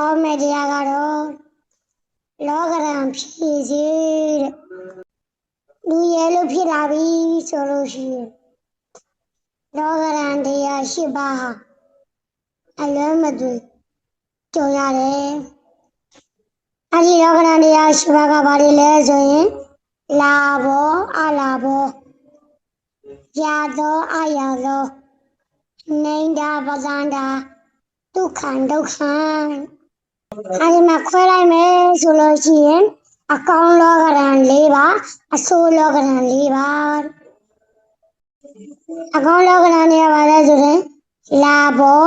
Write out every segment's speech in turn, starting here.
ဟောမယ့်တရားကတော့လောကရန်ဖြစ်စေတဲ့လူရဲလို့ဖြစ်လာပြီဆိုလို့ရှိရင်လောကရန်တရားရှိပါဟာအလုံးမသွေကြုံရတယ်အဲ့ဒီလောကရန်တရားရှိပါကဘာတွေလဲဆိုရင်လာဘောအလာဘောရာသောအရာသောနေတာပဇန္တာဒုက္ခံဒုက္ခံ အဲဒီမှာခွဲလိုက်မယ်ဆိုလို့ရှိရင်အကောင်လောကရန်၄ပါးအဆိုးလောကရန်၄ပါးအကောင်လောကရန်တွေကဘာလဲဆိုရင်လာဘော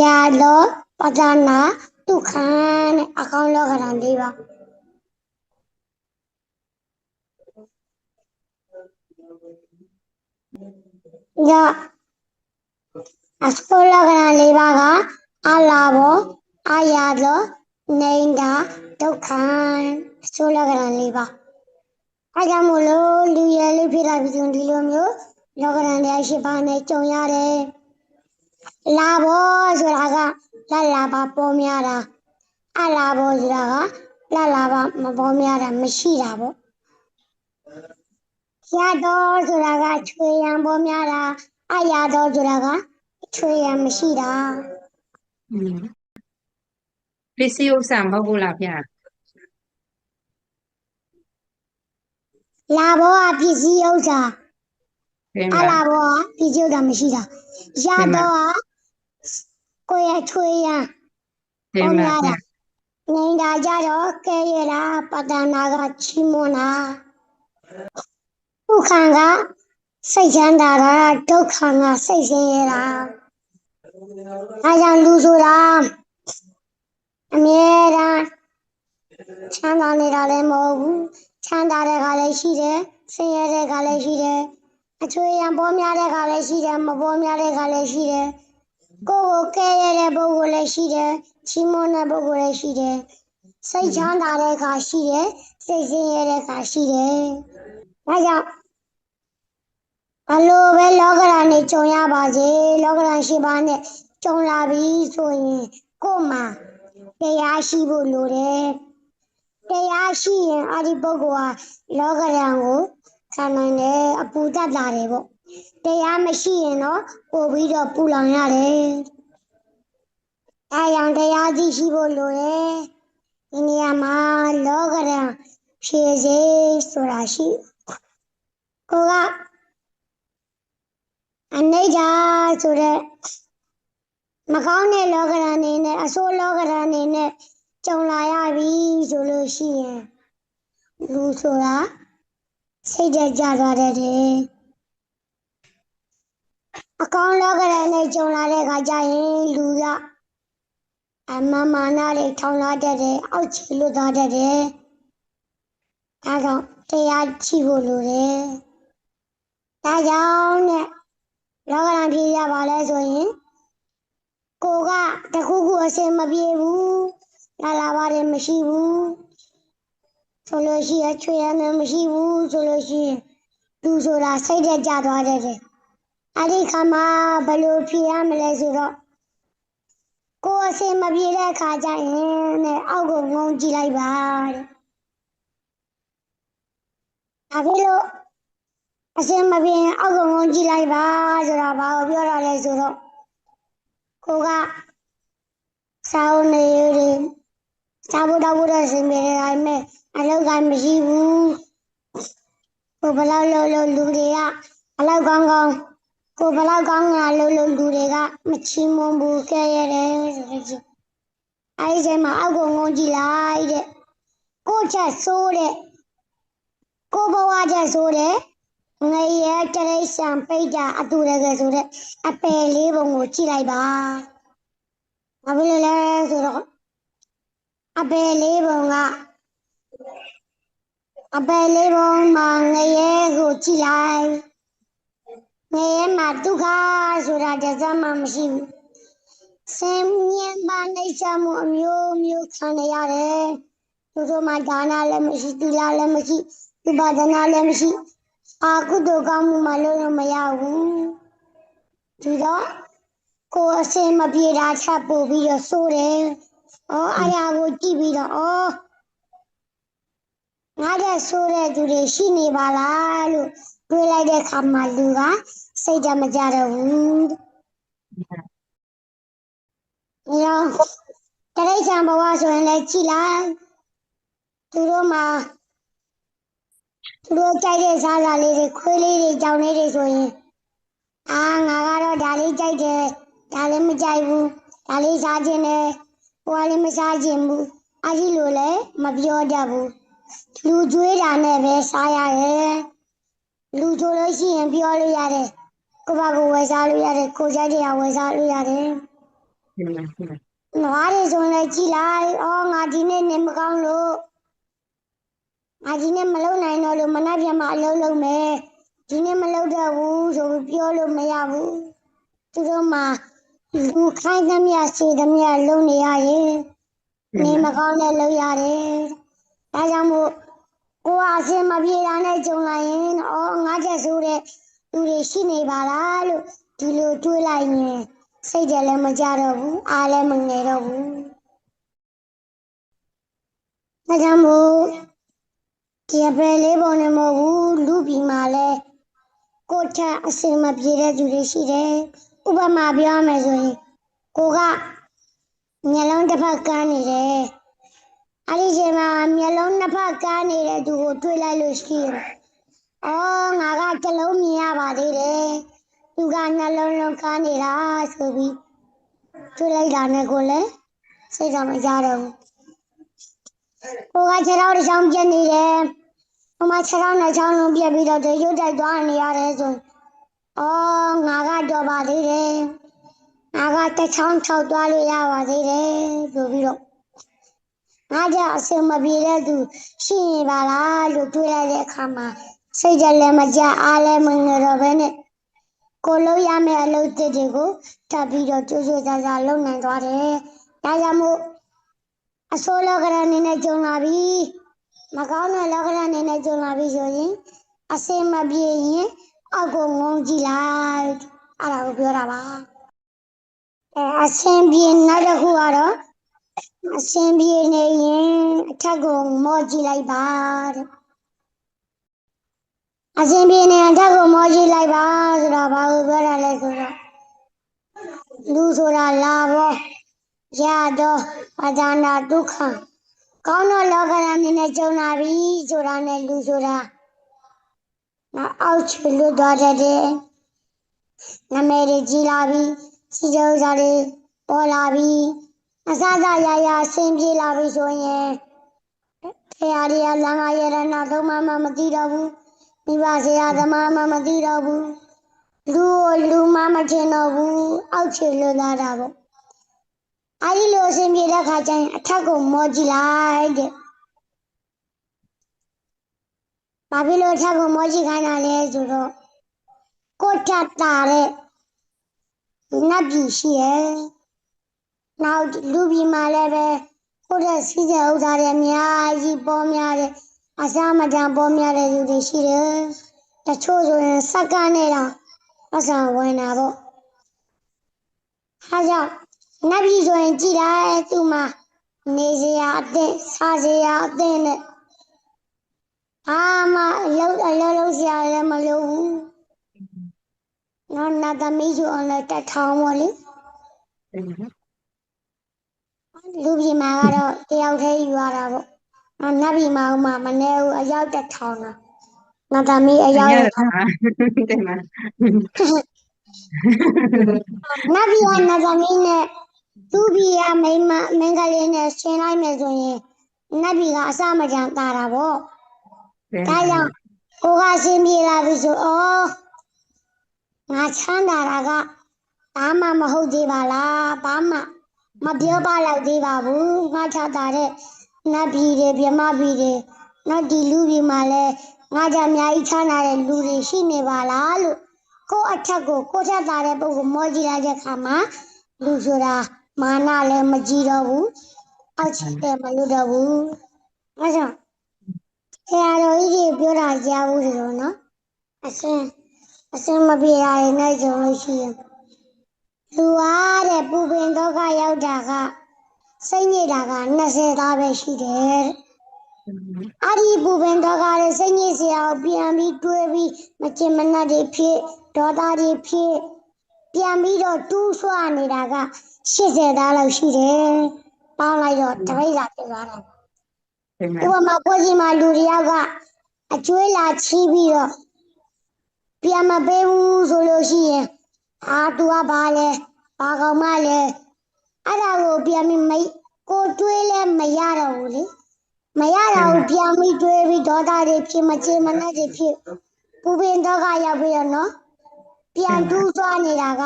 ရာသောပဇန္တာဒုက္ခံတဲ့အကောင်လောကရန်၄ပါးညအဆိုးလောကရန်၄ပါးကအလာဘောအာယာသော နေတာဒုက္ခအဆိုးလောကရန်၄ပါးအဲကြောင့်မို့လို့လူရယ်လေးဖြစ်တာဖြစ်ဒီလိုမျိုးလောကရန်တရားရှိပါနဲ့ကြုံရတယ်လာဘောဆိုတာကလာလာပါပေါ်များတာအလာဘောဆိုတာကလာလာပါမပေါ်များတာမရှိတာပေါ့ရတော့ဆိုတာကချွေရန်ပေါ်များတာအရတော့ဆိုတာကချွေရန်မရှိတာอืม ပစ္စည်းဥစ္စာမဟုတ်ဘူးလားဗျာလာဘောကပစ္စည်းဥစ္စာတင်အပါလာဘောကပစ္စည်းဥစ္စာမရှိတာရတော့ကကိုယ့်ရဲ့ချွေရန်တင်ပါဗျာနေတာကြတော့ကဲရတာပတ္တနာကချီးမွမ်းတာဒုက္ခကစိတ်ချမ်းသာတာဒုက္ခကစိတ်ဆင်းရဲတာအဲကြောင့်လူဆိုတာ အမြဲတမ်းချမ်းသာနေတာလည်းမဟုတ်ဘူးချမ်းသာတဲ့ခါလည်းရှိတယ်ဆင်းရဲတဲ့ခါလည်းရှိတယ်အချွေရံပေါ်များတဲ့ခါလည်းရှိတယ်မပေါ်များတဲ့ခါလည်းရှိတယ်ကိုယ့်ကိုကဲရတဲ့ပုဂ္ဂိုလ်လည်းရှိတယ်ချီးမွမ်းတဲ့ပုဂ္ဂိုလ်လည်းရှိတယ်စိတ်ချမ်းသာတဲ့အခါရှိတယ်စိတ်ဆင်းရဲတဲ့အခါရှိတယ်ဒါကြောင့်ဘလို့ပဲလောကရန်နဲ့ကြုံရပါစေလောကရန်ရှိပါနဲ့ကြုံလာပြီဆိုရင်ကိုယ်မှာ တရားရှိဖို့လိုတယ်တရားရှိရင်အဲ့ဒီပုဂ္ဂိုလ်ဟာလောကရန်ကိုခံနိုင်တယ်အပူတတ်တာတယ်ပေါ့တရားမရှိရင်တော့ပို့ပြီးတော့ပူလောင်ရတယ်။အဲကြောင့်တရားသိရှိဖို့လိုတယ်။ဒီနေရာမှာလောကရန်ဖြည့်စေဆိုတာရှိ။ကိုကအနိစ္စဆိုတဲ့ မကောင်းတဲ့လောကရန်နေနဲ့အဆိုးလောကရန်နေနဲ့ကြုံလာရပြီဆိုလို့ရှိရင်လူဆိုတာစိတ်ကြကြသွားတတ်တယ်။အကောင်းလောကရန်နဲ့ကြုံလာတဲ့အခါကျရင်လူကအမန်မာနတွေထောင်လာတတ်တယ်အောက်ခြေလွတ်သွားတတ်တယ်ဒါကြောင့်တရားကြည့်ဖို့လိုတယ်ဒါကြောင့်နဲ့လောကရန်ဖြစ်ရပါလဲဆိုရင် ကိုကတခုခုအစင်မပြေဘူးလာလာပါတယ်မရှိဘူးဆိုလို့ရှိရင်ချွေရမယ်မရှိဘူးဆိုလို့ရှိရင်လူဆိုတာစိတ်တက်ကြသွားတတ်တယ်အဲ့ဒီခါမှာဘယ်လိုဖြေရမလဲဆိုတော့ကိုယ်အစင်မပြေတဲ့အခါကျရင်တဲ့အောက်ကိုငုံကြည့်လိုက်ပါတဲ့။ဒါဖြစ်လို့အစင်မပြေရင်အောက်ကိုငုံကြည့်လိုက်ပါဆိုတာဘာကိုပြောတာလဲဆိုတော့ ကိုကစောင်းနေရီစာဖို့တော့ဖို့တော့စင်ပြေတယ်ဒါပေမဲ့အလောက်ကမရှိဘူး။ကိုဘယ်လောက်လုံးလုံးလူတွေကဘယ်လောက်ကောင်းကောင်းကိုဘလောက်ကောင်းတာလို့လို့လူတွေကမချီးမွမ်းဘူးကဲရတယ်ဆိုလို့ရှိရင်အဲဒီချိန်မှာအောက်ကိုငုံကြည့်လိုက်တဲ့ကိုယ့်ချက်ဆိုးတဲ့ကိုယ့်ဘဝချက်ဆိုးတဲ့ ငရဲတရိษံပိတ်တာအတူတကယ်ဆိုတဲ့အပယ်လေးပုံကိုကြည့်လိုက်ပါဘာဖြစ်လို့လဲဆိုတော့အပယ်လေးပုံကအပယ်လေးပုံမှာငရဲကိုကြည့်လိုက်ငရဲမှာဒုက္ခဆိုတာတစ်စက်မှမရှိဘူး။ဆင်းရဲပါနေချမှုအမျိုးမျိုးခံရရတယ်။သူတို့မှာဒါနလည်းမရှိသီလလည်းမရှိဥပဒနာလည်းမရှိ အာကုသိုလ်ကောင်းမှုမှလို့လို့မရဘူး။ဒီတော့ကိုယ်အစင်မပြေတာချက်ပို့ပြီးတော့စိုးတယ်ဩအရာကိုကြည့်ပြီးတော့ဩငါတဲ့ဆိုးတဲ့သူတွေရှိနေပါလားလို့တွေးလိုက်တဲ့အခါမှာလူကစိတ်ဓာတ်မကြတော့ဘူးညောင်တရိစ္ဆာန်ဘဝဆိုရင်လည်းကြည်လိုက်သူတို့မှာ သူတို့ကြိုက်တဲ့စားစာလေးတွေခွေးလေးတွေကြောင်လေးတွေဆိုရင်အာငါကတော့ဒါလေးကြိုက်တယ်ဒါလည်းမကြိုက်ဘူးဒါလေးစားခြင်းတယ်ဟိုကလေးမစားခြင်းဘူးအကြီးလိုလည်းမပြောတတ်ဘူးလူကျွေးတာနဲ့ပဲစားရတယ်လူချိုလို့ရှိရင်ပြောလို့ရတယ်ကိုယ့်ဘာကိုယ်ဝယ်စားလို့ရတယ်ကိုယ်ကြိုက်တဲ့ဟာဝယ်စားလို့ရတယ်ဒီမှာဒီမှာနွားတွေဆိုရင်လည်းကြည်လိုက်။အော်ငါဒီနေ့နေမကောင်းလို့ ငါဒီနေ့မလုံနိုင်တော့လို့မနှက်ပြန်မှအလုပ်လုပ်မယ်။ဒီနေ့မလုပ်တော့ဘူးဆိုပြီးပြောလို့မရဘူး။သူတို့မှလူခိုင်းသမျှစေသမျှလုံနေရရင်နေမကောင်းတဲ့လုပ်ရတယ်။ဒါကြောင့်မို့ကိုယ်အစင်မပြေတာနဲ့ကြုံလာရင်အော်ငါချက်ဆိုးတဲ့လူတွေရှိနေပါလားလို့ဒီလိုတွေးလိုက်ရင်စိတ်တယ်လည်းမကြတော့ဘူးအားလည်းမငယ်တော့ဘူးဒါကြောင့်မို့ ဒီအပယ်လေးပုံနဲ့မဟုတ်ဘူးလူပြည်မှာလဲကိုယ်ချအစင်မပြေတဲ့သူတွေရှိတယ်ဥပမာပြောရမယ်ဆိုရင်ကိုကမျက်လုံးတစ်ဖက်ကန်းနေတယ်အဲ့ဒီချိန်မှာမျက်လုံးနှစ်ဖက်ကန်းနေတဲ့သူကိုတွေ့လိုက်လို့ရှိရင်အော်ငါကတစ်လုံးမြင်ရပါသေးတယ်သူကနှလုံးလုံးကန်းနေတာဆိုပြီးတွေ့လိုက်တာနဲ့ကိုလည်းစိတ်ကမကြတော့ဘူးကိုကခြေထောက်တစ်ချောင်းပြက်နေတယ် ဟိုမှာခြေထောက်နှစ်ချောင်းလုံးပြက်ပြီးတော့တရွတ်တိုက်သွားနေရတယ်ဆိုအော်ငါကတော့ပါသေးတယ်ငါကတစ်ချောင်းထောက်သွားလို့ရပါသေးတယ်ဆိုပြီးတော့ငါကြအစင်မပြေတဲ့သူရှိနေပါလားလို့တွေးလိုက်တဲ့အခါမှာစိတ်ကြလည်းမကြအားလည်းမငယ်တော့ဘဲနဲ့ကိုလုံးရမယ့်အလုပ်တစ်တွေကိုထပ်ပြီးတော့ကြိုးကြိုးစားစားလုပ်နိုင်သွားတယ်။ဒါကြောင့်မို့အစိုးလောကရအနေနဲ့ကြုံလာပြီ။ မကောင်းတဲ့လောကရအနေနဲ့ကြုံလာပြီဆိုရင်အစင်မပြေရင်အောက်ကိုငုံကြည့်လိုက်။အဲ့ဒါကိုပြောတာပါ။အဲအစင်ပြေနောက်တစ်ခုကတော့အစင်ပြေနေရင်အထက်ကိုမော့ကြည့်လိုက်ပါတဲ့အစင်ပြေနေရင်အထက်ကိုမော့ကြည့်လိုက်ပါဆိုတော့ဘာကိုပြောတာလဲဆိုတော့လူဆိုတာလာဘောရတော့အဒါနာဒုက္ခ ကောင်းတော့လောကရန်နေနဲ့ကြုံလာပြီဆိုတာနဲ့လူဆိုတာငါအောက်ချွေလွတ်သွားတတ်တယ်နမဲတွေကြီးလာပြီစီကြဥစားတွေပေါ်လာပြီအစစရရအဆင်ပြေလာပြီဆိုရင်ဖရာတွေကလမ်းမရတနာသုံးမမမသိတော့ဘူးမိဘဆရာသမားမမသိတော့ဘူးလူကိုလူမမထင်တော့ဘူးအောက်ခြေလွတ်လာတာပေါ့ အဲဒီလိုအဆင်ပြေတဲ့ခါကျရင်အထက်ကိုမောကြည့်လိုက်တဲ့ဘာဖြစ်လို့အထက်ကိုမောကြည့်ခိုင်းတာလဲဆိုတော့ကိုထပ်တာတဲ့နတ်ပြည်ရှိရဲ့နောက်လူပြည်မှာလည်းပဲကိုတဲ့စီးတဲ့ဥစ္စာတွေအများကြီးပေါ်များတယ်အစားမတန်ပေါ်များတဲ့လူတွေရှိတယ်တချို့ဆိုရင်စက္ကန့်နဲ့တော့အဆောင်ဝင်တာပေါ့ဟာကြောင့် နတ်ပြည်ဆိုရင်ကြည်လိုက်သူ့မှာနေစရာအသင့်စားစရာအသင့်နဲ့အာမအလုံးအလုံးလုံးစရာလည်းမလိုဘူးနော်နတ်သမီးဆိုအောင်လည်းတက်ထောင်ပေါ့လေဒီမှာလူပြည်မှာကတော့တယောက်တည်းယူရတာပေါ့နော်နတ်ပြည်မှာဥမာမနေဘူးအယောက်တက်ထောင်တာနတ်သမီးအယောက်ရတက်တာဒီမှာနတ်ပြည်ကနတ်သမီးနဲ့ သူ့ပြည်ကမိန်းမမင်းကလေးနဲ့ရှင်းလိုက်မယ်ဆိုရင်နတ်ပြည်ကအစမကြံတာတာပေါ့ဒါကြောင့်ကိုကအဆင်ပြေလာပြီဆိုဩငါချမ်းသာတာကဘာမှမဟုတ်သေးပါလားဘာမှမပြောပါတော့သေးပါဘူးငါချမ်းသာတဲ့နတ်ပြည်တွေမြမပြည်တွေနောက်ဒီလူပြည်မှာလဲငါကြအများကြီးချမ်းသာတဲ့လူတွေရှိနေပါလားလို့ကိုယ့်အထက်ကိုကိုယ့်ထက်သာတဲ့ပုဂ္ဂိုလ်မောကြည့်လိုက်တဲ့အခါမှာလူဆိုတာ မာနလည်းမကြည့်တော့ဘူးအောက်ချစ်တယ်မလို့တော့ဘူးအဲကြောင့်ဆရာတော်ကြီးတွေပြောတာကြားဘူးဆိုတော့နော်အစင်အစင်မပြေတာတွေနဲ့ကြုံလို့ရှိရင်လူအားတဲ့ပူပင်ဒုက္ခရောက်တာကစိတ်ညစ်တာက20သားပဲရှိတယ်တဲ့อืมအဲ့ဒီပူပင်တော့ကလည်းစိတ်ညစ်စရာကိုပြန်ပြီးတွေးပြီးမချင်မနှက်တွေဖြစ်ဒေါသတွေဖြစ် ပြန်ပြီးတော့တူးဆွနေတာက80သားလောက်ရှိတယ်ပေါင်းလိုက်တော့တပိတ်လာဖြစ်သွားတာတင်ပါဥပမာကိုကြီးမှာလူတစ်ယောက်ကအကျွေးလာချီးပြီးတော့ပြန်မပေးဘူးဆိုလို့ရှိရင်အာသူကဘာလဲဘာကောင်မလဲအဲ့ဒါကိုပြန်ပြီးမိတ်ကိုတွေးလဲမရတော့ဘူးလေမရတော့ဘူးပြန်ပြီးတွေးပြီးဒေါသတွေဖြစ်မချင်မနှက်တွေဖြစ်ပူပင်တော့ကရောက်ပြီးတော့နော် ပြန်တူးသွားနေတာက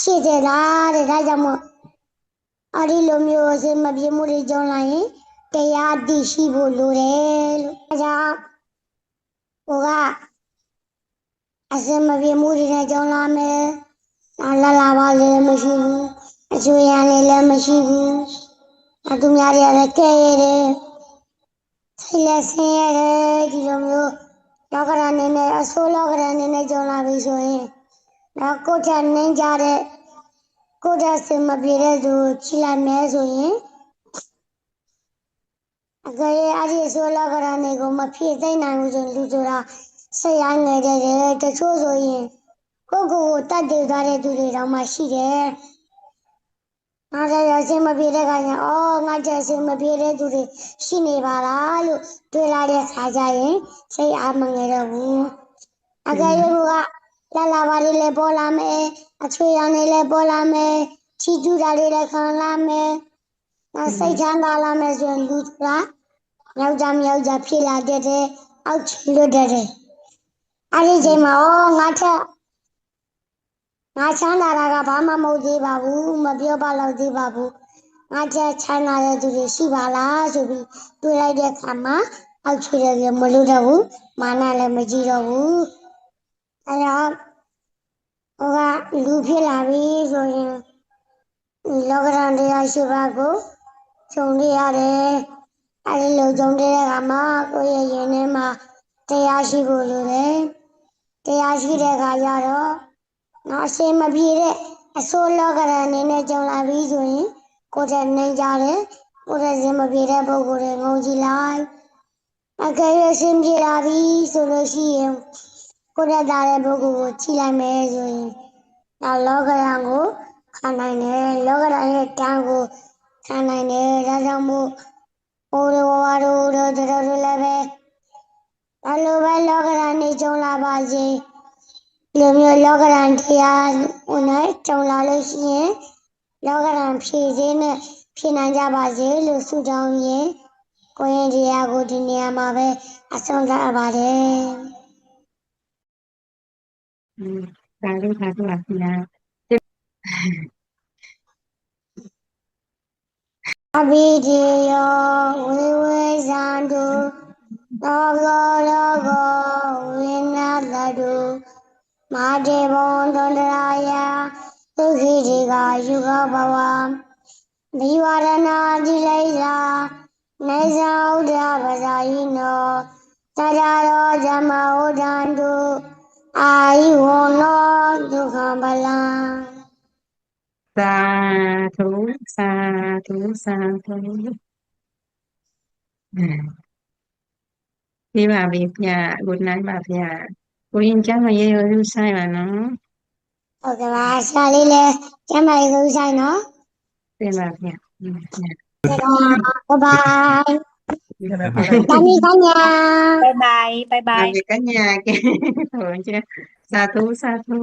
ရှိတယ်လားတဲ့ဒါကြောင့်မို့အဲ့ဒီလိုမျိုးအစင်မပြေမှုတွေကြောင်းလာရင်တရားတည်ရှိဖို့လိုတယ်လို့အဲဒါကြောင့်ဟိုကအစင်မပြေမှုတွေနဲ့ကြောင်းလာမယ်။နာလာလာပါလည်းမရှိဘူး။အချွေရန်လေးလည်းမရှိဘူး။အတူများတွေလည်းကဲရတယ်။ဆိတ်လည်းဆင်းရတယ်ဒီလိုမျိုးလောကရန်နေနဲ့အဆိုးလောကရန်နေနဲ့ကြောင်းလာပြီဆိုရင် တော့ကိုယ်ထနှင်းကြတဲ့ကိုယ်ထစင်မပြေတဲ့သူကိုချိလိုက်မယ်ဆိုရင်အကယ်၍အဲ့ဒီဆိုလာကရနေကိုမဖြည့်သိမ့်နိုင်ဘူးဆိုရင်လူဆိုတာဆက်ရငယ်တဲ့တယ်တချို့ဆိုရင်ကိုယ့်ကိုယ်ကိုတတ်တည်သွားတဲ့သူတွေတောင်မှရှိတယ်။ငါလည်းအစင်မပြေတဲ့ခါကျရင်အော်ငါကျအစင်မပြေတဲ့သူတွေရှိနေပါလားလို့တွေ့လာတဲ့ခါကျရင်စိတ်အားမငယ်တော့ဘူး။အကယ်၍က လာလာပါလေးလည်းပေါ်လာမယ်အချွေရံလေးလည်းပေါ်လာမယ်ချီကျူးတာလေးလည်းခံလာမယ်။ငါစိတ်ချမ်းသာလာမယ်ဆိုရင်လူကယောက်ျားမယောက်ျားဖြစ်လာတတ်တယ်အောက်ချလွတ်တတ်တယ်အဲ့ဒီချိန်မှာဩငါထက်ငါချမ်းသာတာကဘာမှမဟုတ်သေးပါဘူးမပြောပါတော့သေးပါဘူးငါထက်ချမ်းသာတဲ့သူတွေရှိပါလားဆိုပြီးတွေးလိုက်တဲ့အခါမှာအောက်ချတယ်လည်းမလို့တော့ဘူးမာနလည်းမကြည့်တော့ဘူး အဲ့တော့ဟိုကလူဖြစ်လာပြီဆိုရင်လောကရန်တရားရှိပါကိုခြုံရရတယ်အဲဒီလိုကြုံတဲ့အခါမှာကိုယ့်ရဲ့ရင်ထဲမှာတရားရှိဖို့လိုတယ်တရားရှိတဲ့အခါကျတော့နော်အစင်မပြေတဲ့အစိုးလောကရန်အနေနဲ့ကြုံလာပြီးဆိုရင်ကိုယ်တည်းနိုင်ကြတယ်ကိုယ်တည်းစင်မပြေတဲ့ပုံကိုယ်တွေငုံကြည့်လိုက်အကယ်၍စင်ပြေလာပြီဆိုလို့ရှိရင် ကိုယ်တည်းသားတဲ့ပုဂ္ဂိုလ်ကိုကြည့်လိုက်မယ်ဆိုရင်ဒါလောကရန်ကိုခံနိုင်တယ်လောကရန်ရဲ့တန်းကိုခံနိုင်တယ်ဒါကြောင့်မို့ဟိုလိုဝါတို့တို့တို့တို့လည်းပဲဘလိုပဲလောကရန်နေကြုံလာပါစေဒီလိုမျိုးလောကရန်တရားဝင်နဲ့ကြုံလာလို့ရှိရင်လောကရန်ဖြည့်စင်းနဲ့ဖြည့်နိုင်ကြပါစေလို့ဆုတောင်းရင်ကိုရင်တရားကိုဒီနေရာမှာပဲအဆုံးသတ်ပါတယ် อืมသာဓုသာဓုပါဗျာအဘိဓိယောဝေဝေဇန္တုသောကောလောကောဝိနာသတုမာတေဘဝန္တန္တရာယဒုက္ခိတိကာယုဂဘဝမိဝရဏာတိလိလာနေဇာဥဒ္ဓပဇာယိနောတတရောဇမဝဒန္တု Ayuno Dukhabala. Sa thú, sa thú, sa thú. Đi bà việc nhà, good night bà nhà. Cô yên chắc mà dây hơi sai mà nó. Ok bà, sao đi lê, chắc mà dây sai nó. Đi bà việc. Bye bye. Bye ပါ bye. ကညာကဲဟိုကျသာဓုသာဓု